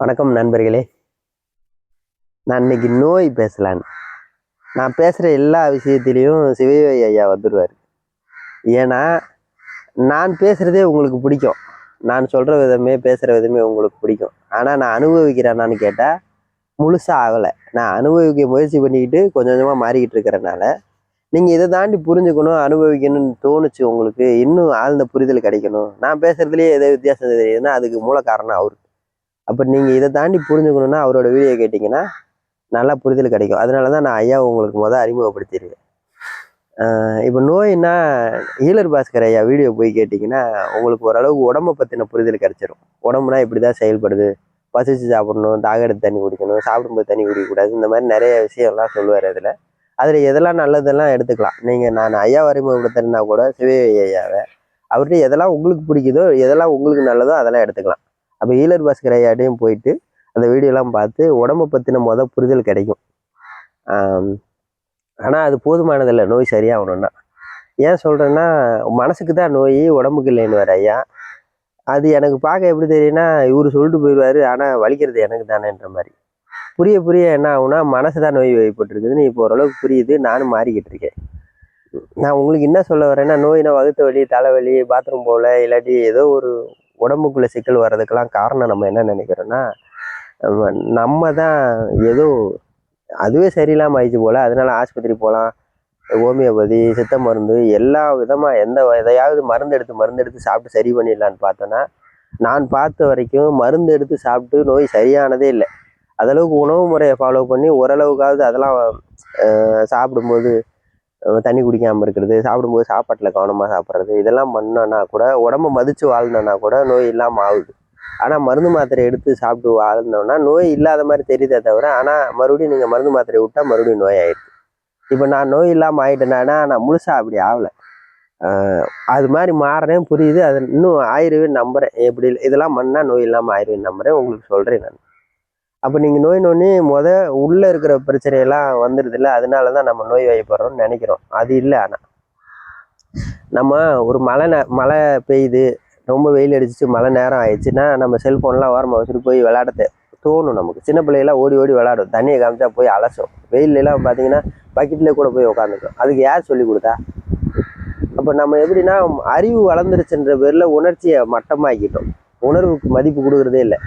வணக்கம் நண்பர்களே. நான் இன்னைக்கு நோய் பேசலான்னு. நான் பேசுகிற எல்லா விஷயத்திலையும் சிவயோகி ஐயா வந்துடுவார் ஏன்னா நான் பேசுகிறதே உங்களுக்கு பிடிக்கும். நான் சொல்கிற விதமே பேசுகிற விதமே உங்களுக்கு பிடிக்கும். ஆனால் நான் அனுபவிக்கிறேனான்னு கேட்டால் முழுசாக ஆகலை. நான் அனுபவிக்க முயற்சி பண்ணிக்கிட்டு கொஞ்சம் கொஞ்சமாக மாறிக்கிட்டு இருக்கிறனால நீங்கள் இதை தாண்டி புரிஞ்சுக்கணும் அனுபவிக்கணும்னு தோணுச்சு உங்களுக்கு. இன்னும் ஆழ்ந்த புரிதல் கிடைக்கணும். நான் பேசுகிறதுலேயே ஏதோ வித்தியாசம் தெரியுதுன்னா அதுக்கு மூல காரணம் அவர். அப்போ நீங்கள் இதை தாண்டி புரிஞ்சுக்கணுன்னா அவரோட வீடியோ கேட்டிங்கன்னா நல்லா புரிதல் கிடைக்கும். அதனால தான் நான் ஐயா உங்களுக்கு முதல் அறிமுகப்படுத்தியிருக்கேன். இப்போ நோயின்னா ஈழர் பாஸ்கர் ஐயா வீடியோ போய் கேட்டிங்கன்னா உங்களுக்கு ஓரளவுக்கு உடம்பை பற்றின புரிதல் கிடச்சிரும். உடம்புனா இப்படி தான் செயல்படுது. பசிச்சு சாப்பிடணும் தாகெடுத்து தண்ணி குடிக்கணும் சாப்பிடும்போது தண்ணி குடிக்கக்கூடாது இந்த மாதிரி நிறைய விஷயம்லாம் சொல்லுவார் அதில். அதில் எதெல்லாம் நல்லதெல்லாம் எடுத்துக்கலாம். நீங்கள் நான் ஐயா அறிமுகப்படுத்துறேன்னா கூட சிவ ஐயாவை அவர்கிட்ட எதெல்லாம் உங்களுக்கு பிடிக்குதோ எதெல்லாம் உங்களுக்கு நல்லதோ அதெல்லாம் எடுத்துக்கலாம். அப்போ ஈலர் பாஸ்கர் ஐயாட்டையும் போயிட்டு அந்த வீடியோலாம் பார்த்து உடம்பை பற்றின மொதல் புரிதல் கிடைக்கும். ஆனால் அது போதுமானதில்லை. நோய் சரியாகணும்னா. ஏன் சொல்கிறேன்னா மனசுக்கு தான் நோய் உடம்புக்கு இல்லைன்னு வர ஐயா. அது எனக்கு பார்க்க எப்படி தெரியும்னா இவர் சொல்லிட்டு போயிடுவார் ஆனால் வலிக்கிறது எனக்கு தானேன்ற மாதிரி. புரிய புரிய என்ன ஆகும்னா மனசு தான் நோய் வைப்பட்டிருக்குதுன்னு இப்போ ஓரளவுக்கு புரியுது. நானும் மாறிக்கிட்டு இருக்கேன். நான் உங்களுக்கு என்ன சொல்ல வரேன்னா நோயினா வகுத்த வலி தலைவலி பாத்ரூம் போகல இல்லாட்டி ஏதோ ஒரு உடம்புக்குள்ள சிக்கல் வர்றதுக்கெல்லாம் காரணம் நம்ம என்ன நினைக்கிறோன்னா நம்ம- தான் ஏதோ அதுவே சரியில்லாமல் ஆயிடுச்சு போல. அதனால ஆஸ்பத்திரி போகலாம் ஹோமியோபதி சித்த மருந்து எல்லா விதமாக எந்த எதையாவது மருந்து எடுத்து மருந்து எடுத்து சாப்பிட்டு சரி பண்ணிடலான்னு பார்த்தோன்னா நான் பார்த்த வரைக்கும் மருந்து எடுத்து சாப்பிட்டு நோய் சரியானதே இல்லை. அதளவுக்கு உணவு முறையை ஃபாலோ பண்ணி ஓரளவுக்காவது அதெல்லாம் சாப்பிடும்போது தண்ணி குடிக்காமல் இருக்கிறது சாப்பிடும்போது சாப்பாட்டில் கவனமாக சாப்பிட்றது இதெல்லாம் பண்ணோன்னா கூட உடம்பு மதித்து வாழ்ந்தோன்னா கூட நோய் இல்லாமல் ஆகுது. ஆனால் மருந்து மாத்திரை எடுத்து சாப்பிட்டு வாழ்ந்தோம்னா நோய் இல்லாத மாதிரி தெரியுதே தவிர ஆனால் மறுபடியும் நீங்கள் மருந்து மாத்திரை விட்டால் மறுபடியும் நோய் ஆயிடுது. இப்போ நான் நோய் இல்லாமல் ஆகிட்டேன்னா நான் முழுசாக அப்படி ஆகலை. அது மாதிரி மாறுறேன் புரியுது. அது இன்னும் ஆயிருவேன் நம்புகிறேன் எப்படி இதெல்லாம் பண்ணால் நோய் இல்லாமல் ஆயிருவேன் நம்புகிறேன் உங்களுக்கு சொல்கிறேன் நான். அப்போ நீங்கள் நோய் நோனி முத உள்ளே இருக்கிற பிரச்சனையெல்லாம் வந்துடுது இல்லை அதனால தான் நம்ம நோய் வாய்ப்படுறோம்னு நினைக்கிறோம். அது இல்லை ஆனால் நம்ம ஒரு மழை நே மழை பெய்யுது ரொம்ப வெயில் அடிச்சிச்சு மழை நேரம் ஆயிடுச்சுன்னா நம்ம செல்ஃபோன்லாம் ஓரமாக வச்சுட்டு போய் விளையாட தோணும் நமக்கு. சின்ன பிள்ளைகளாம் ஓடி ஓடி விளாடும் தண்ணியை காமிச்சா போய் அலசும். வெயிலெலாம் பார்த்தீங்கன்னா பக்கெட்டில் கூட போய் உட்காந்துக்கும். அதுக்கு யார் சொல்லி கொடுத்தா? அப்போ நம்ம எப்படின்னா அறிவு வளர்ந்துருச்சுன்ற பேரில் உணர்ச்சியை மட்டமாக்கிட்டோம். உணர்வுக்கு மதிப்பு கொடுக்குறதே இல்லை.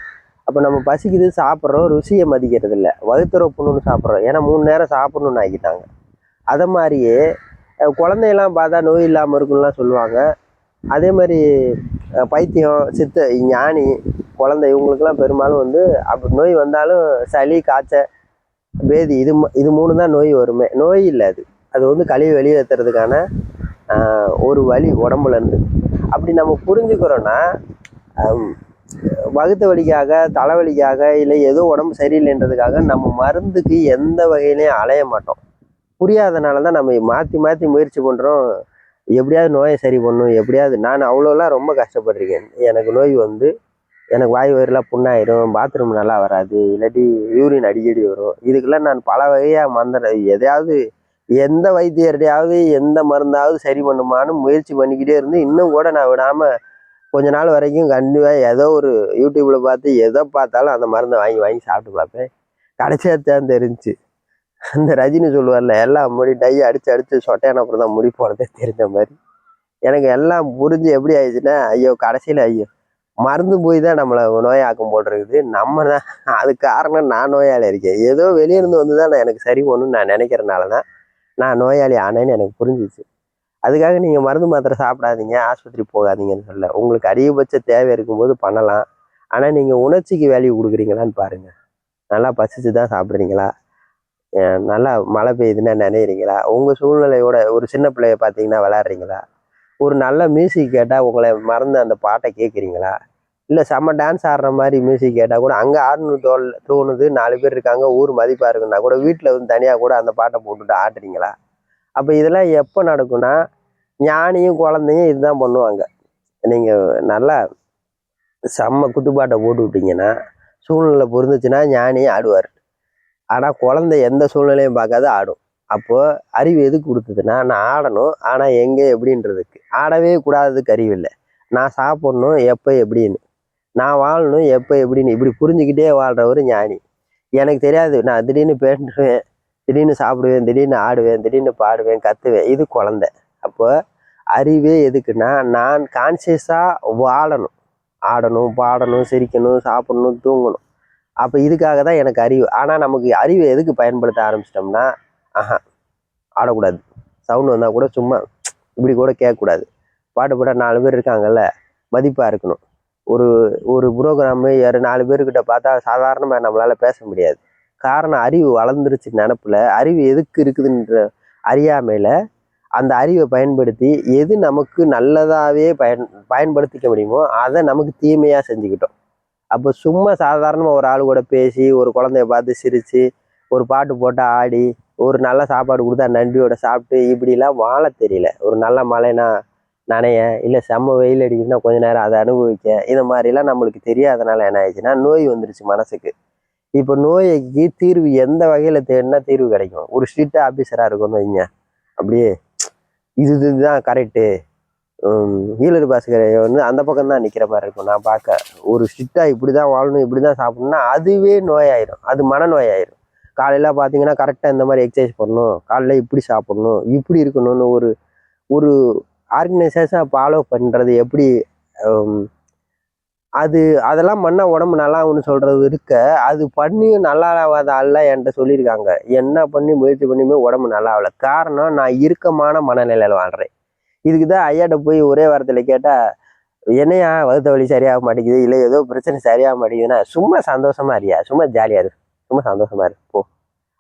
அப்போ நம்ம பசிக்குது சாப்பிட்றோம் ருசியை மதிக்கிறது இல்லை வகுத்துறப்புணுன்னு சாப்பிட்றோம். ஏன்னா மூணு நேரம் சாப்பிட்ணுன்னு ஆக்கிட்டாங்க. அதை மாதிரியே குழந்தையெல்லாம் பார்த்தா நோய் இல்லாமல் இருக்குன்னுலாம் சொல்லுவாங்க. அதே மாதிரி பைத்தியம் சித்த ஞானி குழந்தை இவங்களுக்கெல்லாம் பெரும்பாலும் வந்து அப்படி நோய் வந்தாலும் சளி காய்ச்சல் பேதி இது ம- இது மூணு தான் நோய் வருமே. நோய் இல்லை அது. அது வந்து கழிவு வெளியேற்றுறதுக்கான ஒரு வழி உடம்புலேருந்து அப்படி நம்ம புரிஞ்சுக்கிறோன்னா வகுத்த வலிக்காக தலைவலிக்காக இல்லை ஏதோ உடம்பு சரியில்லைன்றதுக்காக நம்ம மருந்துக்கு எந்த வகையிலையும் அலைய மாட்டோம். புரியாதனால தான் நம்ம மாற்றி மாற்றி முயற்சி பண்ணுறோம் எப்படியாவது நோயை சரி பண்ணும் எப்படியாவது. நான் அவ்வளோலாம் ரொம்ப கஷ்டப்பட்டிருக்கேன். எனக்கு நோய் வந்து எனக்கு வாய் வயிறுலாம் புண்ணாயிரும் பாத்ரூம் நல்லா வராது இல்லாட்டி யூரின் அடிக்கடி வரும். இதுக்கெல்லாம் நான் பல வகையாக மந்திர எதையாவது எந்த வைத்தியர்டையாவது எந்த மருந்தாவது சரி பண்ணுமான்னு முயற்சி பண்ணிக்கிட்டே இருந்து இன்னும் கூட நான் விடாமல் கொஞ்ச நாள் வரைக்கும் கண்டிப்பாக ஏதோ ஒரு யூடியூப்பில் பார்த்து எதை பார்த்தாலும் அந்த மருந்தை வாங்கி வாங்கி சாப்பிட்டு பார்ப்பேன். கடைசியாக தான் தெரிஞ்சுச்சு அந்த ரஜினி சொல்லுவார்ல எல்லாம் முடி டையை அடித்து அடித்து சொட்டையான அப்புறம் தான் முடி போனதே தெரிஞ்ச மாதிரி. எனக்கு எல்லாம் புரிஞ்சு எப்படி ஆயிடுச்சுன்னா ஐயோ கடைசியில் ஐயோ மருந்து போய் தான் நம்மளை நோயாக்கம் போல் இருக்குது. நம்ம தான் அதுக்கு காரணம் நான் நோயாளி இருக்கேன். ஏதோ வெளியே இருந்து வந்து தான் நான் எனக்கு சரி பண்ணணும்னு நான் நினைக்கிறனால தான் நான் நோயாளி ஆனேன்னு எனக்கு புரிஞ்சிச்சு. அதுக்காக நீங்கள் மருந்து மாத்திரை சாப்பிடாதீங்க ஆஸ்பத்திரி போகாதீங்கன்னு சொல்ல உங்களுக்கு அதிகபட்ச தேவை இருக்கும்போது பண்ணலாம். ஆனால் நீங்கள் உணர்ச்சிக்கு வேல்யூ கொடுக்குறீங்களான்னு பாருங்கள் நல்லா பசிச்சு தான் சாப்பிட்றீங்களா? நல்லா மழை பெய்யுதுன்னா நினைக்கிறீங்களா உங்கள் சூழ்நிலையோட ஒரு சின்ன பிள்ளைய பார்த்தீங்கன்னா விளாட்றீங்களா ஒரு நல்ல மியூசிக் கேட்டால் உங்களை மறந்து அந்த பாட்டை கேட்குறீங்களா? இல்லை செம்ம டான்ஸ் ஆடுற மாதிரி மியூசிக் கேட்டால் கூட அங்கே ஆடணும் தோல் தோணுது நாலு பேர் இருக்காங்க ஊர் மதிப்பாக இருக்குன்னா கூட வீட்டில் வந்து தனியாக கூட அந்த பாட்டை போட்டுட்டு ஆடுறீங்களா? அப்போ இதெல்லாம் எப்போ நடக்கும்னா ஞானியும் குழந்தையும் இதுதான் பண்ணுவாங்க. நீங்கள் நல்லா செம்ம குத்துப்பாட்டை போட்டு விட்டீங்கன்னா சூழ்நிலை பொருந்துச்சுன்னா ஞானியும் ஆடுவார். ஆனால் குழந்தை எந்த சூழ்நிலையும் பார்க்காத ஆடும். அப்போது அறிவு எதுக்கு கொடுத்ததுன்னா நான் ஆடணும் ஆனால் எங்கே எப்படின்றதுக்கு. ஆடவே கூடாததுக்கு அறிவு இல்லை. நான் சாப்பிட்ணும் எப்போ எப்படின்னு. நான் வாழணும் எப்போ எப்படின்னு. இப்படி புரிஞ்சுக்கிட்டே வாழ்கிறவர் ஞானி. எனக்கு தெரியாது நான் திடீர்னு பேசுவேன் திடீர்னு சாப்பிடுவேன் திடீர்னு ஆடுவேன் திடீர்னு பாடுவேன் கத்துவேன். இது குழந்தை. அப்போ அறிவே எதுக்குன்னா நான் கான்சியஸாக வாழணும். ஆடணும் பாடணும் சிரிக்கணும் சாப்பிடணும் தூங்கணும். அப்போ இதுக்காக தான் எனக்கு அறிவு. ஆனால் நமக்கு அறிவு எதுக்கு பயன்படுத்த ஆரம்பிச்சிட்டோம்னா ஆஹா ஆடக்கூடாது. சவுண்டு வந்தால் கூட சும்மா இப்படி கூட கேட்கக்கூடாது. பாட்டு பாட நாலு பேர் இருக்காங்கல்ல மதிப்பாக இருக்கணும். ஒரு ஒரு ப்ரோக்ராமு யார் நாலு பேர்கிட்ட பார்த்தா சாதாரணமாக நம்மளால் பேச முடியாது. காரணம் அறிவு வளர்ந்துருச்சு நினப்பில். அறிவு எதுக்கு இருக்குதுன்ற அறியாமையில் அந்த அறிவை பயன்படுத்தி எது நமக்கு நல்லதாகவே பயன் பயன்படுத்திக்க முடியுமோ அதை நமக்கு தீமையாக செஞ்சுக்கிட்டோம். அப்போ சும்மா சாதாரணமாக ஒரு ஆள் கூட பேசி ஒரு குழந்தைய பார்த்து சிரித்து ஒரு பாட்டு போட்டு ஆடி ஒரு நல்ல சாப்பாடு கொடுத்தா நன்றியோட சாப்பிட்டு இப்படிலாம் வாழ தெரியல. ஒரு நல்ல மழைனா நனைய இல்லை செம்ம வெயில் அடிக்குதுன்னா கொஞ்ச நேரம் அதை அனுபவிக்க இந்த மாதிரிலாம் நம்மளுக்கு தெரியாதனால என்ன ஆயிடுச்சுன்னா நோய் வந்துருச்சு மனசுக்கு. இப்போ நோய்க்கு தீர்வு எந்த வகையில் தேடினா தீர்வு கிடைக்கும். ஒரு ஸ்ட்ரிக்ட் ஆஃபீஸராக இருக்கும்னு வைங்க. அப்படியே இது இதுதான் கரெக்டு ஈழர் பாஸ்கர் வந்து அந்த பக்கம் தான் நிற்கிற மாதிரி இருக்கும். நான் பார்க்க ஒரு ஸ்ட்ரிக்டாக இப்படி தான் வாழணும் இப்படி தான் சாப்பிடணும்னா அதுவே நோயாயிரும். அது மனநோயாயிரும். காலையில் பார்த்தீங்கன்னா கரெக்டாக இந்த மாதிரி எக்ஸசைஸ் பண்ணணும். காலைல இப்படி சாப்பிடணும் இப்படி இருக்கணும்னு ஒரு ஒரு ஆர்கனைசேஷன் ஃபாலோ பண்ணுறது எப்படி அது அதெல்லாம் பண்ணால் உடம்பு நல்லா ஆகும்னு சொல்கிறது இருக்க அது பண்ணி நல்லா ஆகாத ஆள்ல என்கிட்ட சொல்லியிருக்காங்க. என்ன பண்ணி முயற்சி பண்ணியுமே உடம்பு நல்லா ஆகல காரணம் நான் இறுக்கமான மனநிலையில் வாழ்கிறேன் இதுக்கு தான் ஐயாட்ட போய் ஒரே வாரத்தில் கேட்டால் என்னையா வகுத்த வழி சரியாக மாட்டேங்குது? இல்லை ஏதோ பிரச்சனை சரியாக மாட்டேங்குதுன்னா சும்மா சந்தோஷமா இருக்கியா? சும்மா ஜாலியாக இரு. சும்மா சந்தோஷமா இரு. போ.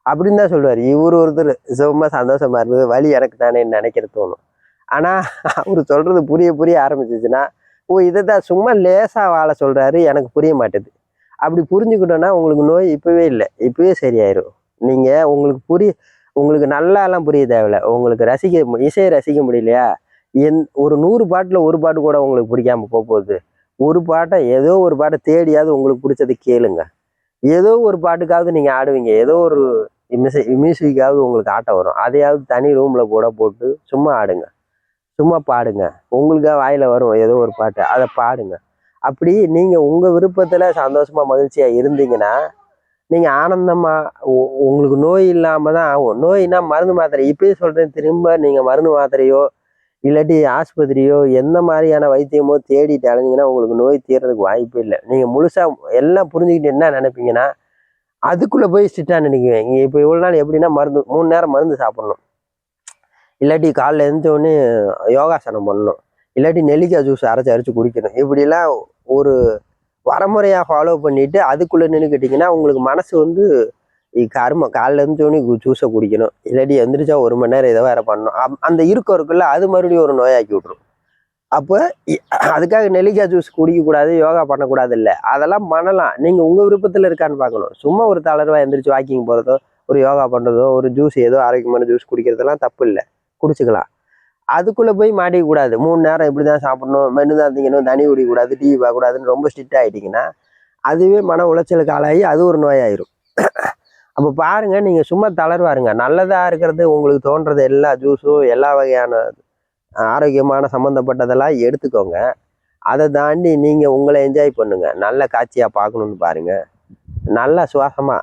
அப்படின்னு தான் சொல்லுவார். இவர் ஒருத்தர் சும்மா சந்தோஷமா இருந்தது. வழி எனக்கு தானே நினைக்கிறது தோணும். ஆனால் அவர் சொல்கிறது புரிய புரிய ஆரம்பிச்சிச்சுன்னா ஓ இதை தான் சும்மா லேசாக வாழ சொல்கிறாரு எனக்கு புரிய மாட்டேது. அப்படி புரிஞ்சுக்கிட்டோன்னா உங்களுக்கு நோய் இப்போவே இல்லை இப்போவே சரியாயிரும். நீங்கள் உங்களுக்கு புரிய உங்களுக்கு நல்லாலாம் புரிய தேவையில்ல. உங்களுக்கு ரசிக்க இசையை ரசிக்க முடியலையா? என் ஒரு நூறு பாட்டில் ஒரு பாட்டு கூட உங்களுக்கு பிடிக்காமல் போக போகுது ஒரு பாட்டை ஏதோ ஒரு பாட்டை தேடியாவது உங்களுக்கு பிடிச்சதை கேளுங்க. ஏதோ ஒரு பாட்டுக்காவது நீங்கள் ஆடுவீங்க. ஏதோ ஒரு மியூசிக்காவது உங்களுக்கு ஆட்டம் வரும். அதையாவது தனி ரூமில் கூட போட்டு சும்மா ஆடுங்க. சும்மா பாடுங்க. உங்களுக்காக வாயில் வரும் ஏதோ ஒரு பாட்டு. அதை பாடுங்க. அப்படி நீங்கள் உங்கள் விருப்பத்தில் சந்தோஷமாக மகிழ்ச்சியாக இருந்தீங்கன்னா நீங்கள் ஆனந்தமாக உங்களுக்கு நோய் இல்லாமல் தான் ஆகும். நோய்னா மருந்து மாத்திரை. இப்பயும் சொல்கிறேன் திரும்ப நீங்கள் மருந்து மாத்திரையோ இல்லாட்டி ஆஸ்பத்திரியோ எந்த மாதிரியான வைத்தியமோ தேடிட்டு அலைஞ்சிங்கன்னா உங்களுக்கு நோய் தீர்றதுக்கு வாய்ப்பு இல்லை. நீங்கள் முழுசாக எல்லாம் புரிஞ்சுக்கிட்டு என்ன நினைப்பீங்கன்னா அதுக்குள்ளே போய் ஸ்ட்ரிக்டாக நினைக்குவீங்க இப்போ இவ்வளோ நாள் எப்படின்னா மருந்து மூணு நேரம் மருந்து சாப்பிட்ணும். இல்லாட்டி காலைல எழுந்தோடனே யோகாசனம் பண்ணணும். இல்லாட்டி நெல்லிக்காய் ஜூஸ் அரைச்சி அரைச்சி குடிக்கணும். இப்படிலாம் ஒரு வரமுறையாக ஃபாலோ பண்ணிவிட்டு அதுக்குள்ளே நின்றுக்கிட்டிங்கன்னா உங்களுக்கு மனசு வந்து இ- காலைல இருந்துச்சோடனே ஜூஸை குடிக்கணும். இல்லாட்டி எந்திரிச்சா ஒரு மணி நேரம் இதை வேறு பண்ணணும். அப்- அந்த இருக்கம் இருக்குல்ல அது மறுபடியும் ஒரு நோயாக்கி விட்ரும் அப்போ அதுக்காக நெல்லிக்காய் ஜூஸ் குடிக்கக்கூடாது யோகா பண்ணக்கூடாது இல்லை அதெல்லாம் பண்ணலாம். நீங்கள் உங்கள் விருப்பத்தில் இருக்கான்னு பார்க்கணும். சும்மா ஒரு தளர்வாக எந்திரிச்சு வாக்கிங் போகிறதோ ஒரு யோகா பண்ணுறதோ ஒரு ஜூஸ் ஏதோ ஆரோக்கியமான ஜூஸ் குடிக்கிறதெல்லாம் தப்பு இல்லை. குடிச்சுக்கலாம். அதுக்குள்ளே போய் மாட்டிக்கக்கூடாது மூணு நேரம் இப்படி தான் சாப்பிடணும். மெனு தான் திங்கணும் தனி குடிக்கக்கூடாது டீ பார்க்கக்கூடாதுன்னு ரொம்ப ஸ்ட்ரிக்ட் ஆகிட்டிங்கன்னா அதுவே மன உளைச்சலுக்கு ஆளாகி அது ஒரு நோயாயிரும். அப்போ பாருங்கள் நீங்கள் சும்மா தளர்வாருங்க. நல்லதாக இருக்கிறது உங்களுக்கு தோன்றது எல்லா ஜூஸும் எல்லா வகையான ஆரோக்கியமான சம்மந்தப்பட்டதெல்லாம் எடுத்துக்கோங்க. அதை தாண்டி நீங்கள் உங்களை என்ஜாய் பண்ணுங்கள் நல்ல காட்சியாக பார்க்கணுன்னு பாருங்கள் நல்லா சுவாசமாக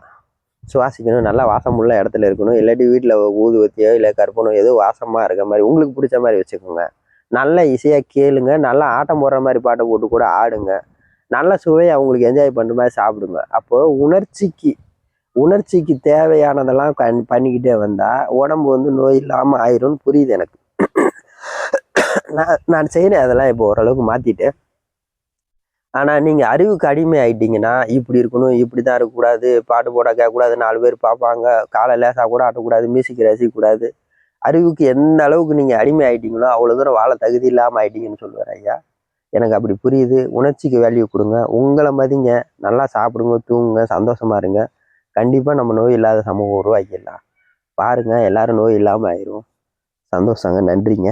சுவாசிக்கணும் நல்லா வாசமுள்ள இடத்துல இருக்கணும் இல்லாட்டி வீட்டில் ஊதுவத்தியோ இல்லை கற்பனோ ஏதோ வாசமாக இருக்க மாதிரி உங்களுக்கு பிடிச்ச மாதிரி வச்சுக்கோங்க. நல்ல இசையாக கேளுங்க நல்லா ஆட்டம் போடுற மாதிரி பாட்டை போட்டு கூட ஆடுங்க. நல்ல சுவையை அவங்களுக்கு என்ஜாய் பண்ணுற மாதிரி சாப்பிடுங்க. அப்போது உணர்ச்சிக்கு உணர்ச்சிக்கு தேவையானதெல்லாம் கண் பண்ணிக்கிட்டே வந்தால் உடம்பு வந்து நோய் இல்லாமல் ஆயிரும்னு புரியுது எனக்கு. நான் நான் செய்கிறேன் அதெல்லாம் இப்போ ஓரளவுக்கு மாற்றிட்டேன் ஆனால் நீங்கள் அறிவுக்கு அடிமை ஆயிட்டீங்கன்னா இப்படி இருக்கணும் இப்படி தான் இருக்கக்கூடாது பாட்டு போட கேட்கக்கூடாது நாலு பேர் பார்ப்பாங்க காலை லேசாக கூட ஆட்டக்கூடாது மியூசிக் ரசிக்கக்கூடாது. அறிவுக்கு எந்த அளவுக்கு நீங்கள் அடிமை ஆயிட்டீங்களோ அவ்வளோ தூரம் வாழ தகுதி இல்லாமல் ஆயிட்டீங்கன்னு சொல்லுவார் ஐயா. எனக்கு அப்படி புரியுது. உணர்ச்சிக்கு வேல்யூ கொடுங்க. உங்களை மதிங்க. நல்லா சாப்பிடுங்க தூங்குங்க சந்தோஷமா இருங்க. கண்டிப்பாக நம்ம நோய் இல்லாத சமூகம் உருவாக்கிடலாம். பாருங்கள் எல்லாரும் நோய் இல்லாமல் ஆயிரும். சந்தோஷங்க. நன்றிங்க.